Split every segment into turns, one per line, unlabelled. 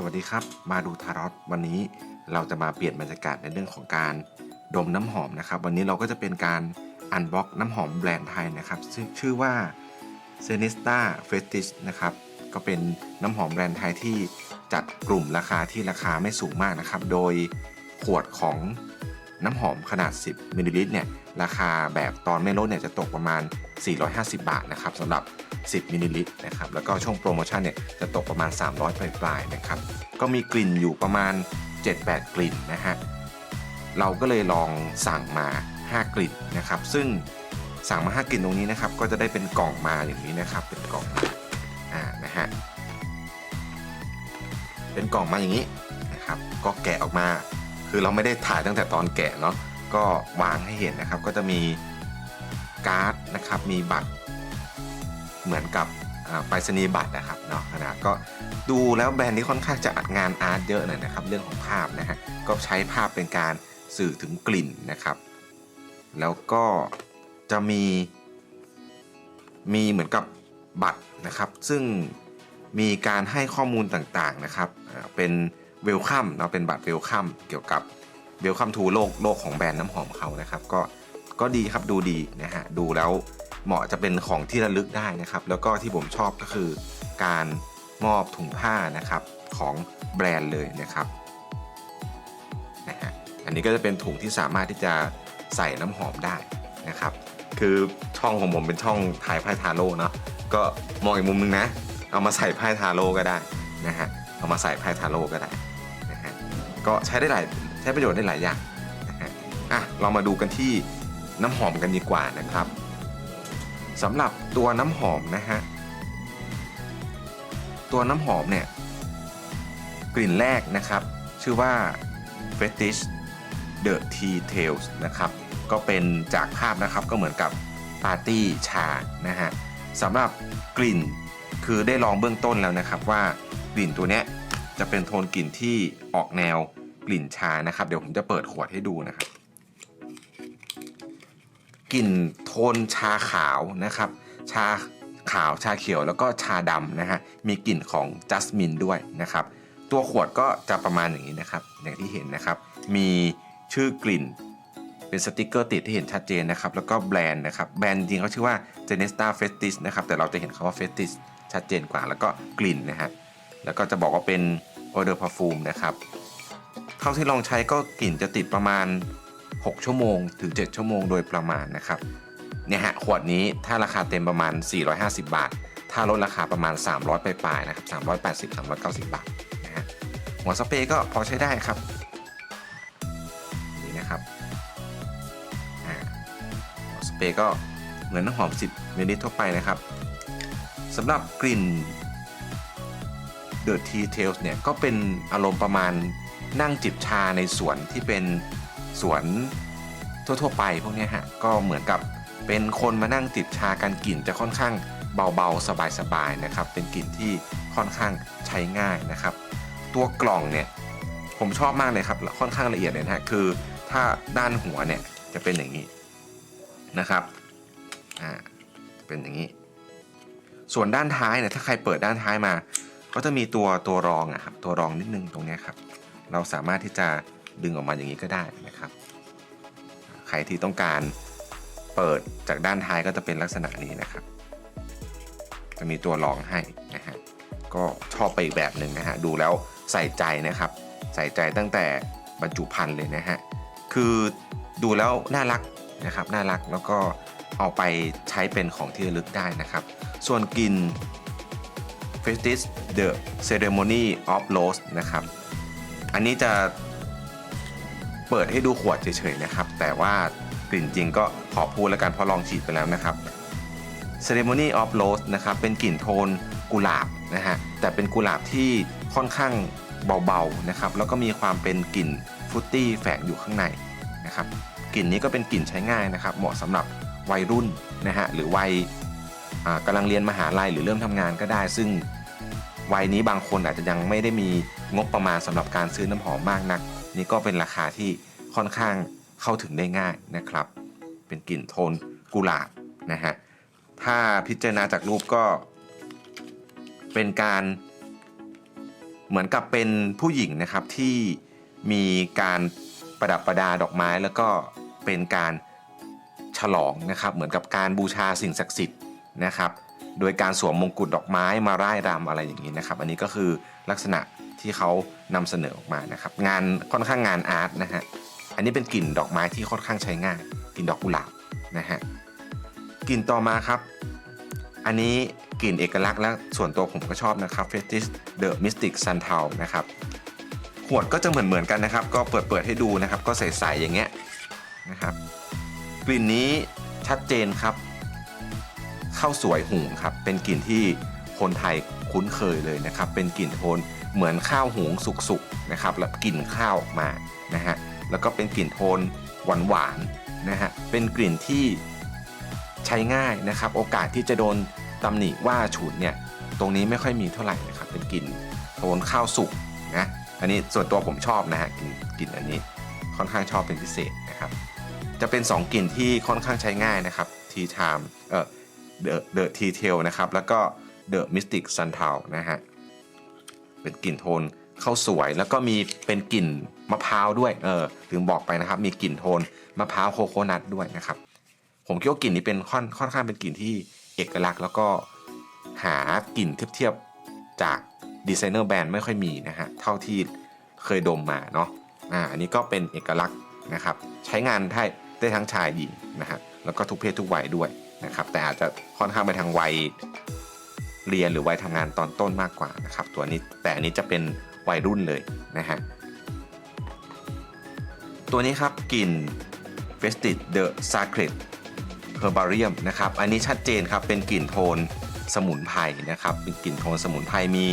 สวัสดีครับ มาดูทารอตวันนี้เราจะมาเปลี่ยนบรรยากาศในเรื่องของการดมน้ำหอมนะครับ วันนี้เราก็จะเป็นการอันบ็อกน้ำหอมแบรนด์ไทยนะครับชื่อว่า s e n i s t a f e t i s h นะครับก็เป็นน้ำหอมแบรนด์ไทยที่จัดกลุ่มราคาที่ราคาไม่สูงมากนะครับ โดยขวดของ น้ำหอมขนาด 10มิลลิลิตรเนี่ยราคาแบบตอนไม่ลดเนี่ยจะตกประมาณ 450 บาทนะครับสำหรับ 10มิลลิลิตรนะครับแล้วก็ช่วงโปรโมชั่นเนี่ยจะตกประมาณ 300ปลายๆนะครับก็มีกลิ่นอยู่ประมาณ 7-8 กลิ่นนะฮะเราก็เลยลองสั่งมา 5 กลิ่นนะครับซึ่งสั่งมา 5 กลิ่นตรงนี้นะครับก็จะได้เป็นกล่องมาอย่างนี้นะครับเป็นกล่องมาอ่านะฮะเป็นกล่องมาอย่างนี้นะครับก็แกะออกมา คือเราไม่ได้ถ่ายตั้งแต่ตอนแกะเนาะก็วางให้เห็นนะครับ ก็จะมีการ์ดนะครับ มีบัตร เหมือนกับไปรษณียบัตรนะครับเนาะนะก็ดูแล้วแบรนด์นี้ค่อนข้างจะอัดงานอาร์ตเยอะหน่อยนะครับ เรื่องของภาพนะฮะก็ใช้ภาพเป็นการสื่อถึงกลิ่นนะครับ แล้วก็จะมี มีเหมือนกับบัตรนะครับ ซึ่งมีการให้ข้อมูลต่างๆนะครับเป็น เวลคัมเนาะเป็นบัตรเวลคัมเกี่ยวกับเวลคัมทูโลกโลกของแบรนด์น้ำหอมเขานะครับ ก็ก็ดีครับดูดีนะฮะดูแล้วเหมาะจะเป็นของที่ระลึกได้นะครับ แล้วก็ที่ผมชอบก็คือการมอบถุงผ้านะครับของแบรนด์เลยนะครับนะฮะอันนี้ก็จะเป็นถุงที่สามารถที่จะใส่น้ำหอมได้นะครับ คือช่องของผมเป็นช่องถ่ายไพ่ทาโร่เนาะก็มองอีกมุมนึงนะ เอามาใส่ไพ่ทาโร่ก็ได้นะฮะเอามาใส่ไพ่ทาโร่ก็ได้ ก็ใช้ได้หลายใช้ประโยชน์ได้หลายอย่างนะฮะอะเรามาดูกันที่น้ำหอมกันดีกว่านะครับสำหรับตัวน้ำหอมนะฮะตัวน้ำหอมเนี่ยกลิ่นแรกนะครับ ชื่อว่า Fetish The Tea Tales นะครับก็เป็นจากภาพนะครับก็เหมือนกับปาร์ตี้ชานะฮะสำหรับกลิ่นคือได้ลองเบื้องต้นแล้วนะครับว่ากลิ่นตัวเนี้ย จะเป็นโทนกลิ่นที่ออกแนวกลิ่นชานะครับ เดี๋ยวผมจะเปิดขวดให้ดูนะครับ กลิ่นโทนชาขาวนะครับ ชาขาวชาเขียวแล้วก็ชาดำนะฮะมีกลิ่นของจัสมินด้วยนะครับ ตัวขวดก็จะประมาณอย่างนี้นะครับ อย่างที่เห็นนะครับ มีชื่อกลิ่นเป็นสติกเกอร์ติดที่เห็นชัดเจนนะครับ แล้วก็แบรนด์นะครับ แบรนด์จริงเขาชื่อว่า Genesta Festis นะครับ แต่เราจะเห็นคาว่า Festis ชัดเจนกว่า แล้วก็กลิ่นนะฮะ แล้วก็จะบอกว่าเป็น Eau de Parfum นะครับเท่าที่ลองใช้ก็กลิ่นจะติดประมาณ 6 ชั่วโมง ถึง 7 ชั่วโมงโดยประมาณนะครับเนี่ยฮะขวดนี้ถ้าราคาเต็มประมาณ 450 บาท ถ้าลดราคาประมาณ 300 ปลายๆนะครับ 380 390 บาทนะฮะหัวสเปรย์ก็พอใช้ได้ครับนี่นะครับหัวสเปรย์ก็เหมือนน้ำหอม 10มิลลิลิตรทั่วไปนะครับสำหรับกลิ่น The Tea Tales เนี่ยก็เป็นอารมณ์ประมาณนั่งจิบชาในสวนที่เป็นสวนทั่วๆไปพวกนี้ฮะก็เหมือนกับเป็นคนมานั่งจิบชากันกลิ่นจะค่อนข้างเบาๆ สบายๆนะครับเป็นกลิ่นที่ค่อนข้างใช้ง่ายนะครับ ตัวกล่องเนี่ยผมชอบมากเลยครับค่อนข้างละเอียดเลยนะฮะคือถ้าด้านหัวเนี่ยจะเป็นอย่างนี้นะครับอ่าเป็นอย่างนี้ ส่วนด้านท้ายเนี่ยถ้าใครเปิดด้านท้ายมา ก็จะมีตัวตัวรองอะครับตัวรองนิดนึงตรงนี้ครับ เราสามารถที่จะดึงออกมาอย่างนี้ก็ได้นะครับ ใครที่ต้องการเปิดจากด้านท้ายก็จะเป็นลักษณะนี้นะครับ จะมีตัวรองให้นะฮะก็ชอบไปอีกแบบหนึ่งนะฮะดูแล้วใส่ใจนะครับ ใส่ใจตั้งแต่บรรจุภัณฑ์เลยนะฮะคือดูแล้วน่ารักนะครับน่ารักแล้วก็เอาไปใช้เป็นของที่ระลึกได้นะครับ ส่วนกลิ่น f e s t i s The Ceremony of Rose นะครับ อันนี้จะเปิดให้ดูขวดเฉยๆนะครับ แต่ว่ากลิ่นจริงก็ขอพูดแล้วกันเพราะลองฉีดไปแล้วนะครับ Ceremony of Rose นะครับ เป็นกลิ่นโทนกุหลาบนะฮะ แต่เป็นกุหลาบที่ค่อนข้างเบาๆนะครับ แล้วก็มีความเป็นกลิ่นฟรุตตี้แฝงอยู่ข้างในนะครับ กลิ่นนี้ก็เป็นกลิ่นใช้ง่ายนะครับ เหมาะสำหรับวัยรุ่นนะฮะ หรือวัยกำลังเรียนมหาลัยหรือเริ่มทำงานก็ได้ ซึ่ง วัยนี้บางคนอาจจะยังไม่ได้มีงบประมาณสำหรับการซื้อน้ำหอมมากนัก นี่ก็เป็นราคาที่ค่อนข้างเข้าถึงได้ง่ายนะครับ เป็นกลิ่นโทนกุหลาบนะฮะถ้าพิจารณาจากรูปก็เป็นการเหมือนกับเป็นผู้หญิงนะครับที่มีการประดับประดาดอกไม้ แล้วก็เป็นการฉลองนะครับ เหมือนกับการบูชาสิ่งศักดิ์สิทธิ์นะครับ โดยการสวมมงกุฎดอกไม้มาร่ายรำอะไรอย่างนี้นะครับ อันนี้ก็คือลักษณะที่เขานำเสนอออกมานะครับ งานค่อนข้างงานอาร์ตนะฮะอันนี้เป็นกลิ่นดอกไม้ที่ค่อนข้างใช้ง่ายกลิ่นดอกกุหลาบนะฮะกลิ่นต่อมาครับ อันนี้กลิ่นเอกลักษณ์และส่วนตัวผมก็ชอบนะครับ Fetish The Mystic Sun t a l นะครับขวดก็จะเหมือนเหมือนๆกันนะครับ ก็เปิดเปิดให้ดูนะครับ ก็ใสๆอย่างเงี้ยนะครับ กลิ่นนี้ชัดเจนครับ ข้าวสวยหุงครับเป็นกลิ่นที่คนไทยคุ้นเคยเลยนะครับ เป็นกลิ่นโทนเหมือนข้าวหุงสุกๆนะครับแล้วกลิ่นข้าวออกมานะฮะแล้วก็เป็นกลิ่นโทนหวานๆนะฮะเป็นกลิ่นที่ใช้ง่ายนะครับ โอกาสที่จะโดนตำหนิว่าฉุนเนี่ยตรงนี้ไม่ค่อยมีเท่าไหร่นะครับเป็นกลิ่นโทนข้าวสุกนะอันนี้ส่วนตัวผมชอบนะฮะกลิ่นกลิ่นอันนี้ค่อนข้างชอบเป็นพิเศษนะครับ จะเป็น 2กลิ่นที่ค่อนข้างใช้ง่ายนะครับ Tea Time เอ่อ The The Tea Tail นะครับ แล้วก็ The Mystic Sun t a l นะฮะ เป็นกลิ่นโทนข้าวสวย แล้วก็มีเป็นกลิ่นมะพร้าวด้วย เออลืมบอกไปนะครับ มีกลิ่นโทนมะพร้าวโคโคนัทด้วยนะครับ ผมคิดว่ากลิ่นนี้เป็นค่อนค่อนข้างเป็นกลิ่นที่เอกลักษณ์ แล้วก็หากลิ่นเทียบๆจากดีไซเนอร์แบรนด์ไม่ค่อยมีนะฮะ เท่าที่เคยดมมาเนาะ อ่า อันนี้ก็เป็นเอกลักษณ์นะครับ ใช้งานได้ได้ทั้งชายหญิงนะฮะ แล้วก็ทุกเพศทุกวัยด้วย นะครับแต่อาจจะค่อนข้างไปทางวัยเรียนหรือวัยทำงานตอนต้นมากกว่านะครับตัวนี้แต่อันนี้จะเป็นวัยรุ่นเลยนะฮะตัวนี้ครับกลิ่น f e s t i v The Sacred Herbarium นะครับอันนี้ชัดเจนครับเป็นกลิ่นโทนสมุนไพรนะครับเป็นกลิ่นโทนสมุนไพรมี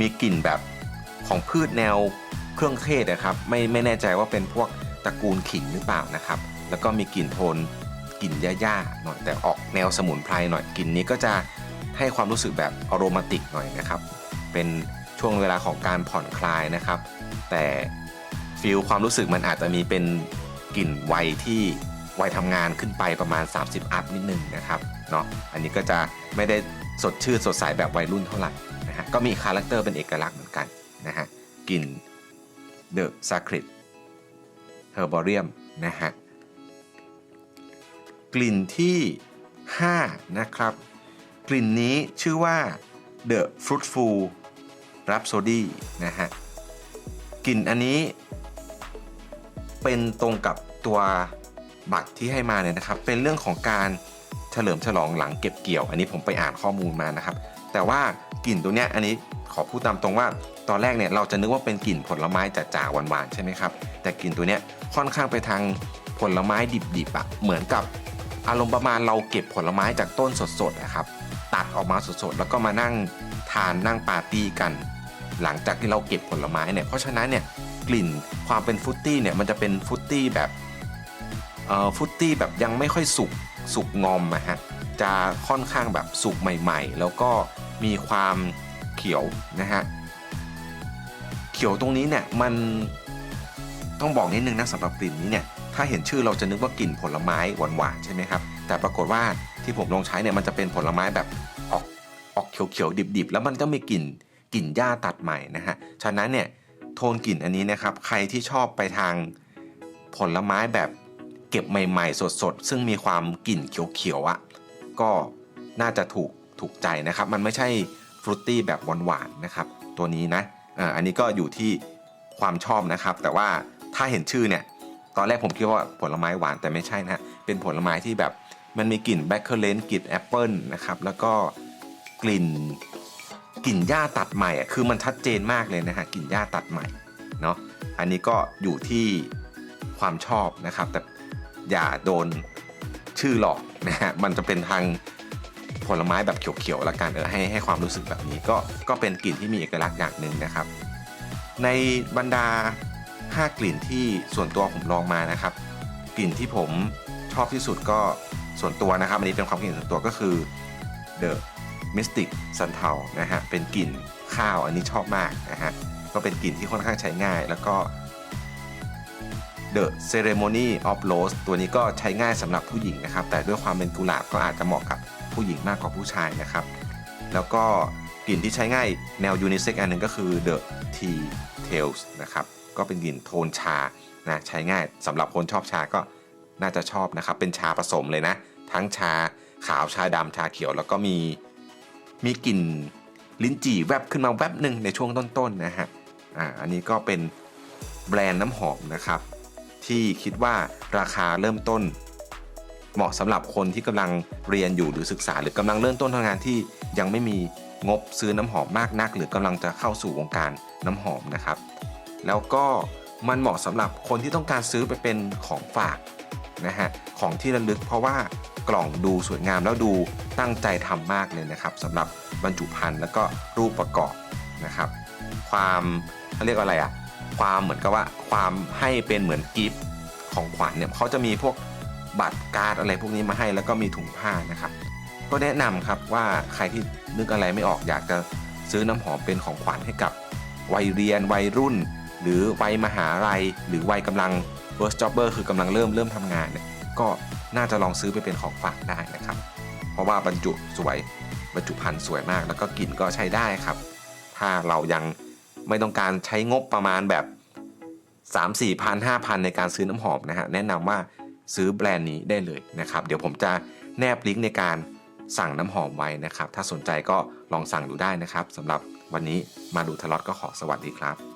มีกลิ่นแบบของพืชแนวเครื่องเทศนะครับไม่ไม่แน่ใจว่าเป็นพวกตระกูลขิงหรือเปล่านะครับ แล้วก็มีกลิ่นโทน กลิ่นหญ้าๆหน่อยแต่ออกแนวสมุนไพรหน่อยกลิ่นนี้ก็จะให้ความรู้สึกแบบอโรมาติกหน่อยนะครับ เป็นช่วงเวลาของการผ่อนคลายนะครับ แต่ฟีลความรู้สึกมันอาจจะมีเป็นกลิ่นวัยที่วัยทำงานขึ้นไปประมาณ 30 อัพนิดนึงนะครับเนาะอันนี้ก็จะไม่ได้สดชื่นสดใสแบบวัยรุ่นเท่าไหร่นะฮะก็มีคาแรคเตอร์เป็นเอกลักษณ์เหมือนกันนะฮะกลิ่น The Sacred Herbarium นะฮะ กลิ่นที่ 5 นะครับ กลิ่นนี้ชื่อว่า The Fruitful Rhapsody นะฮะ กลิ่นอันนี้ เป็นตรงกับตัวบัตรที่ให้มาเนี่ยนะครับ เป็นเรื่องของการเฉลิมฉลองหลังเก็บเกี่ยว อันนี้ผมไปอ่านข้อมูลมานะครับ แต่ว่ากลิ่นตัวเนี้ยอันนี้ขอพูดตามตรงว่าตอนแรกเนี่ยเราจะนึกว่าเป็นกลิ่นผลไม้จ๋าๆหวานๆใช่ไหมครับ แต่กลิ่นตัวเนี้ยค่อนข้างไปทางผลไม้ดิบๆอะเหมือนกับ อารมณ์ประมาณเราเก็บผลไม้จากต้นสดๆนะครับ ตัดออกมาสดๆ แล้วก็มานั่งทานนั่งปาร์ตี้กัน หลังจากที่เราเก็บผลไม้เนี่ยเพราะฉะนั้นเนี่ยกลิ่นความเป็นฟุตตี้เนี่ยมันจะเป็นฟุตตี้แบบเอ่อฟุตตี้แบบยังไม่ค่อยสุกสุกงอมอะฮะจะค่อนข้างแบบสุกใหม่ ๆ แล้วก็มีความเขียวนะฮะเขียวตรงนี้เนี่ยมันต้องบอกนิดนึงนะสำหรับกลิ่นนี้เนี่ย ถ้าเห็นชื่อเราจะนึกว่ากลิ่นผลไม้หวานๆใช่ไหมครับ แต่ปรากฏว่าที่ผมลองใช้เนี่ยมันจะเป็นผลไม้แบบออกออกเขียวๆดิบๆ แล้วมันก็มีกลิ่นกลิ่นหญ้าตัดใหม่นะฮะ ฉะนั้นเนี่ยโทนกลิ่นอันนี้นะครับใครที่ชอบไปทางผลไม้แบบเก็บใหม่ๆ สดๆ ซึ่งมีความกลิ่นเขียวๆอะ่ะก็น่าจะถูกถูกใจนะครับ มันไม่ใช่ฟรุตตี้แบบหวานๆนะครับตัวนี้นะอ่อันนี้ก็อยู่ที่ความชอบนะครับ แต่ว่าถ้าเห็นชื่อเนี่ย ตอนแรกผมคิดว่าผลไม้หวานแต่ไม่ใช่นะฮะเป็นผลไม้ที่แบบมันมีกลิ่นแบล็คเคอร์เลนกลิ่นแอปเปิลนะครับแล้วก็กลิ่นกลิ่นหญ้าตัดใหม่อะคือมันชัดเจนมากเลยนะฮะกลิ่นหญ้าตัดใหม่เนาะอันนี้ก็อยู่ที่ความชอบนะครับ แต่อย่าโดนชื่อหลอกนะฮะมันจะเป็นทางผลไม้แบบเขียวๆละกันเออให้ให้ความรู้สึกแบบนี้ก็ก็เป็นกลิ่นที่มีเอกลักษณ์อย่างหนึ่งนะครับ ในบรรดา 5 กลิ่นที่ส่วนตัวผมลองมานะครับ กลิ่นที่ผมชอบที่สุดก็ส่วนตัวนะครับ อันนี้เป็นความคิดเห็นส่วนตัวก็คือ The Mystic Sun t a l นะฮะเป็นกลิ่นข้าวอันนี้ชอบมากนะฮะก็เป็นกลิ่นที่ค่อนข้างใช้ง่าย แล้วก็ The Ceremony of Rose ตัวนี้ก็ใช้ง่ายสำหรับผู้หญิงนะครับ แต่ด้วยความเป็นกุหลาบก็อาจจะเหมาะกับผู้หญิงมากกว่าผู้ชายนะครับ แล้วก็กลิ่นที่ใช้ง่ายแนวยูนิเซ็กอันหนึ่งก็คือ The Tea Tales นะครับ ก็เป็นกลิ่นโทนชานะใช้ง่ายสำหรับคนชอบชาก็น่าจะชอบนะครับ เป็นชาผสมเลยนะ ทั้งชาขาวชาดำชาเขียว แล้วก็มีมีกลิ่นลิ้นจี่แวบขึ้นมาแวบหนึ่งในช่วงต้นๆนะฮะอ่าอันนี้ก็เป็นแบรนด์น้ำหอมนะครับ ที่คิดว่าราคาเริ่มต้น เหมาะสำหรับคนที่กำลังเรียนอยู่หรือศึกษา หรือกำลังเริ่มต้นทำงานที่ยังไม่มีงบซื้อน้ำหอมมากนัก หรือกำลังจะเข้าสู่วงการน้ำหอมนะครับ แล้วก็มันเหมาะสำหรับคนที่ต้องการซื้อไปเป็นของฝากนะฮะของที่ระลึกเพราะว่ากล่องดูสวยงามแล้วดูตั้งใจทำมากเลยนะครับสำหรับบรรจุภัณฑ์แล้วก็รูปประกอบนะครับ ความเขาเรียกว่าอะไรอะความเหมือนกับว่าความให้เป็นเหมือนกิฟต์ของขวัญเนี่ยเขาจะมีพวกบัตรการ์ดอะไรพวกนี้มาให้แล้วก็มีถุงผ้านะครับ ก็แนะนำครับว่าใครที่นึกอะไรไม่ออกอยากจะซื้อน้ำหอมเป็นของขวัญให้กับวัยเรียนวัยรุ่น หรือวัยมหาลัย หรือวัยกำลัง first jobber คือกำลังเริ่มเริ่มทำงานเนี่ยก็น่าจะลองซื้อไปเป็นของฝากได้นะครับ เพราะว่าบรรจุสวยบรรจุภัณฑ์สวยมากแล้วก็กลิ่นก็ใช้ได้ครับ ถ้าเรายังไม่ต้องการใช้งบประมาณแบบ 3 4พัน5พันในการซื้อน้ำหอมนะฮะแนะนำว่าซื้อแบรนด์นี้ได้เลยนะครับ เดี๋ยวผมจะแนบลิงก์ในการสั่งน้ำหอมไว้นะครับ ถ้าสนใจก็ลองสั่งดูได้นะครับสำหรับวันนี้มาดูทะลอดก็ขอสวัสดีครับ